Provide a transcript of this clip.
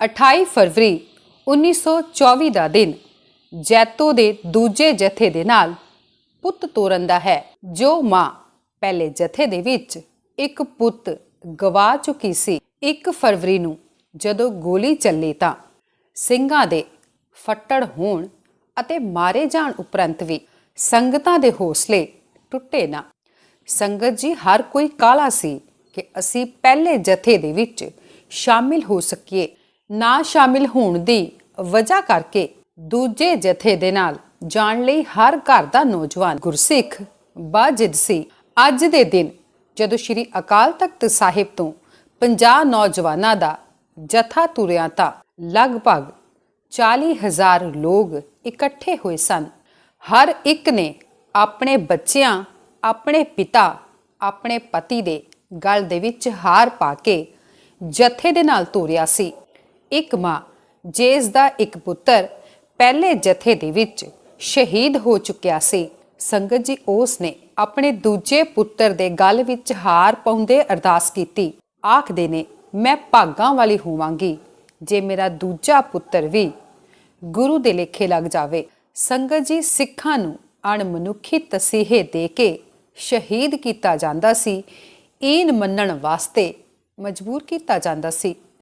28 ਫਰਵਰੀ 1924 ਦਾ ਦਿਨ ਜੈਤੋ ਦੇ ਦੂਜੇ ਜਥੇ ਦੇ ਨਾਲ ਪੁੱਤ ਤੋਰਨ ਦਾ ਹੈ, ਜੋ ਮਾਂ ਪਹਿਲੇ ਜਥੇ ਦੇ ਵਿੱਚ ਇੱਕ ਪੁੱਤ ਗਵਾ ਚੁੱਕੀ ਸੀ। 1 ਫਰਵਰੀ ਨੂੰ ਜਦੋਂ ਗੋਲੀ ਚੱਲੀ ਤਾਂ ਸਿੰਘਾਂ ਦੇ ਫੱਟੜ ਹੋਣ ਅਤੇ ਮਾਰੇ ਜਾਣ ਉਪਰੰਤ ਵੀ ਸੰਗਤਾਂ ਦੇ ਹੌਸਲੇ ਟੁੱਟੇ ਨਾ। ਸੰਗਤ ਜੀ, ਹਰ ਕੋਈ ਕਾਲਾ ਸੀ ਕਿ ਅਸੀਂ ਪਹਿਲੇ ਜਥੇ ਦੇ ਵਿੱਚ ਸ਼ਾਮਿਲ ਹੋ ਸਕੀਏ ਨਾ ਸ਼ਾਮਿਲ ਹੋਣ ਦੀ ਵਜ੍ਹਾ ਕਰਕੇ ਦੂਜੇ ਜਥੇ ਦੇ ਨਾਲ ਜਾਣ ਲਈ ਹਰ ਘਰ ਦਾ ਨੌਜਵਾਨ ਗੁਰਸਿੱਖ ਬਾਜਿਦ ਸੀ। ਅੱਜ ਦੇ ਦਿਨ ਜਦੋਂ ਸ੍ਰੀ ਅਕਾਲ ਤਖਤ ਸਾਹਿਬ ਤੋਂ 50 ਨੌਜਵਾਨਾਂ ਦਾ ਜਥਾ ਤੁਰਿਆ ਤਾਂ ਲਗਭਗ 40000 ਲੋਕ ਇਕੱਠੇ ਹੋਏ ਸਨ। ਹਰ ਇੱਕ ਨੇ ਆਪਣੇ ਬੱਚਿਆਂ, ਆਪਣੇ ਪਿਤਾ, ਆਪਣੇ ਪਤੀ ਦੇ ਗਲ ਦੇ ਵਿੱਚ ਹਾਰ ਪਾ ਕੇ ਜਥੇ ਦੇ ਨਾਲ ਤੁਰਿਆ ਸੀ। ਇੱਕ ਮਾਂ, ਜਿਸ ਦਾ ਇੱਕ ਪੁੱਤਰ ਪਹਿਲੇ ਜਥੇ ਦੇ ਵਿੱਚ ਸ਼ਹੀਦ ਹੋ ਚੁੱਕਿਆ ਸੀ। ਸੰਗਤ ਜੀ ਉਸ ਨੇ ਆਪਣੇ ਦੂਜੇ ਪੁੱਤਰ ਦੇ ਗਲ ਵਿੱਚ ਹਾਰ ਪਾਉਂਦੇ ਅਰਦਾਸ ਕੀਤੀ। ਆਖਦੇ ਨੇ, ਮੈਂ ਭਾਗਾਂ ਵਾਲੀ ਹੋਵਾਂਗੀ। ਜੇ ਮੇਰਾ ਦੂਜਾ ਪੁੱਤਰ ਵੀ ਗੁਰੂ ਦੇ ਲੇਖੇ ਲੱਗ ਜਾਵੇ, ਸੰਗਤ ਜੀ ਸਿੱਖਾਂ ਨੂੰ ਅਣਮਨੁੱਖੀ ਤਸੀਹੇ ਦੇ ਕੇ ਸ਼ਹੀਦ ਕੀਤਾ ਜਾਂਦਾ ਸੀ। ਈਨ ਮੰਨਣ ਵਾਸਤੇ ਮਜਬੂਰ ਕੀਤਾ ਜਾਂਦਾ ਸੀ।